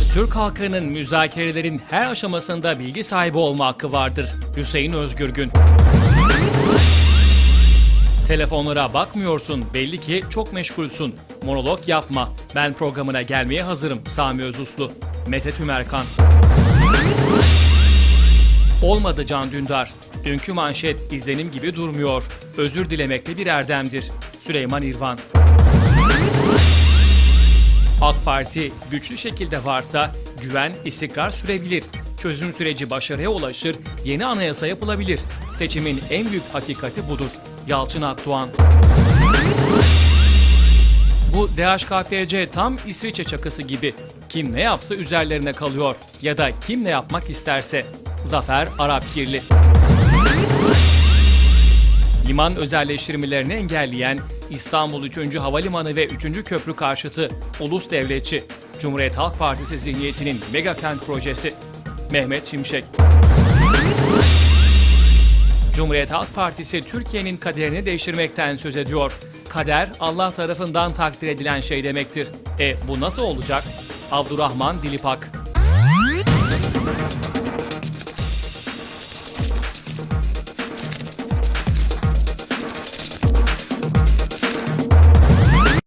Türk halkının müzakerelerin her aşamasında bilgi sahibi olma hakkı vardır. Hüseyin Özgürgün. Telefonlara bakmıyorsun belli ki çok meşgulsün. Monolog yapma. Ben programına gelmeye hazırım Sami Özuslu. Mete Tümerkan. Olmadı Can Dündar. Dünkü manşet izlenim gibi durmuyor. Özür dilemekte bir erdemdir. Süleyman İrvan. AK Parti güçlü şekilde varsa güven, istikrar sürebilir. Çözüm süreci başarıya ulaşır, yeni anayasa yapılabilir. Seçimin en büyük hakikati budur. Yalçın Akdoğan. Bu DHKPC tam İsviçre çakısı gibi. Kim ne yapsa üzerlerine kalıyor. Ya da kim ne yapmak isterse. Zafer Arapgirli. Liman özelleştirmelerini engelleyen İstanbul 3. Havalimanı ve 3. Köprü karşıtı ulus devletçi Cumhuriyet Halk Partisi zihniyetinin mega kent projesi Mehmet Şimşek. Cumhuriyet Halk Partisi Türkiye'nin kaderini değiştirmekten söz ediyor. Kader Allah tarafından takdir edilen şey demektir. E bu nasıl olacak? Abdurrahman Dilipak